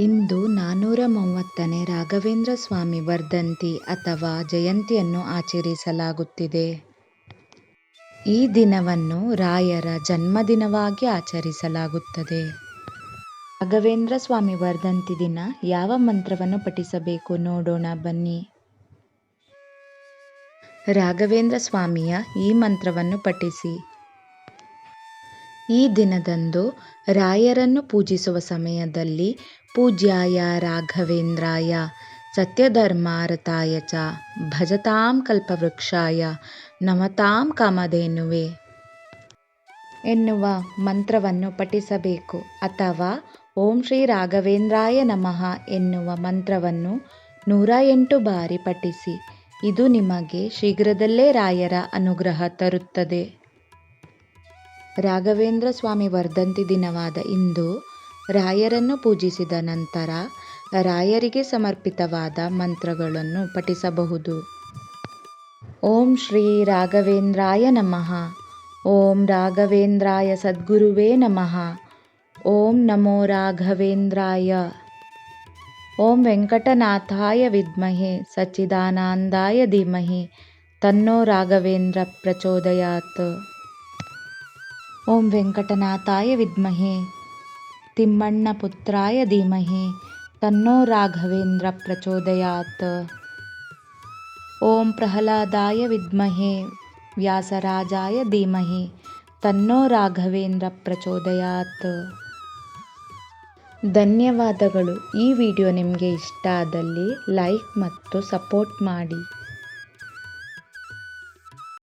ಇಂದು ನಾನೂರ ಮೂವತ್ತನೇ ರಾಘವೇಂದ್ರ ಸ್ವಾಮಿ ವರ್ಧಂತಿ ಅಥವಾ ಜಯಂತಿಯನ್ನು ಆಚರಿಸಲಾಗುತ್ತಿದೆ. ಈ ದಿನವನ್ನು ರಾಯರ ಜನ್ಮದಿನವಾಗಿ ಆಚರಿಸಲಾಗುತ್ತದೆ. ರಾಘವೇಂದ್ರ ಸ್ವಾಮಿ ವರ್ಧಂತಿ ದಿನ ಯಾವ ಮಂತ್ರವನ್ನು ಪಠಿಸಬೇಕು ನೋಡೋಣ ಬನ್ನಿ. ರಾಘವೇಂದ್ರ ಸ್ವಾಮಿಯ ಈ ಮಂತ್ರವನ್ನು ಪಠಿಸಿ. ಈ ದಿನದಂದು ರಾಯರನ್ನು ಪೂಜಿಸುವ ಸಮಯದಲ್ಲಿ ಪೂಜ್ಯಾಯ ರಾಘವೇಂದ್ರಾಯ, ಸತ್ಯಧರ್ಮಾರತಾಯ ಚ, ಭಜತಾಂ ಕಲ್ಪವೃಕ್ಷಾಯ, ನಮತಾಂ ಕಾಮಧೇನುವೆ ಎನ್ನುವ ಮಂತ್ರವನ್ನು ಪಠಿಸಬೇಕು ಅಥವಾ ಓಂ ಶ್ರೀ ರಾಘವೇಂದ್ರಾಯ ನಮಃ ಎನ್ನುವ ಮಂತ್ರವನ್ನು ನೂರ ಎಂಟು ಬಾರಿ ಪಠಿಸಿ. ಇದು ನಿಮಗೆ ಶೀಘ್ರದಲ್ಲೇ ರಾಯರ ಅನುಗ್ರಹ ತರುತ್ತದೆ. ರಾಘವೇಂದ್ರ ಸ್ವಾಮಿ ವರ್ಧಂತಿ ದಿನವಾದ ಇಂದು ರಾಯರನ್ನು ಪೂಜಿಸಿದ ನಂತರ ರಾಯರಿಗೆ ಸಮರ್ಪಿತವಾದ ಮಂತ್ರಗಳನ್ನು ಪಠಿಸಬಹುದು. ಓಂ ಶ್ರೀ ರಾಘವೇಂದ್ರಾಯ ನಮಃ. ಓಂ ರಾಘವೇಂದ್ರಾಯ ಸದ್ಗುರುವೇ ನಮಃ. ಓಂ ನಮೋ ರಾಘವೇಂದ್ರಾಯ. ಓಂ ವೆಂಕಟನಾಥಾಯ ವಿದ್ಮಹೇ. ಸಚ್ಚಿದಾನಂದಾಯ ಧೀಮಹಿ. ತನ್ನೋ ರಾಘವೇಂದ್ರ ಪ್ರಚೋದಯಾತ್. ಓಂ ವೆಂಕಟನಾಥಾಯ ವಿದ್ಮಹೇ. ತಿಮ್ಮಣ್ಣಪುತ್ರಾಯ ಧೀಮಹಿ, ತನ್ನೋ ರಾಘವೇಂದ್ರ ಪ್ರಚೋದಯಾತ್. ಓಂ ಪ್ರಹ್ಲಾದಾಯ ವಿದ್ಮಹೇ, ವ್ಯಾಸರಾಜಾಯ ಧೀಮಹಿ, ತನ್ನೋ ರಾಘವೇಂದ್ರ ಪ್ರಚೋದಯಾತ್. ಧನ್ಯವಾದಗಳು. ಈ ವಿಡಿಯೋ ನಿಮಗೆ ಇಷ್ಟ ಆದಲ್ಲಿ ಲೈಕ್ ಮತ್ತು ಸಪೋರ್ಟ್ ಮಾಡಿ.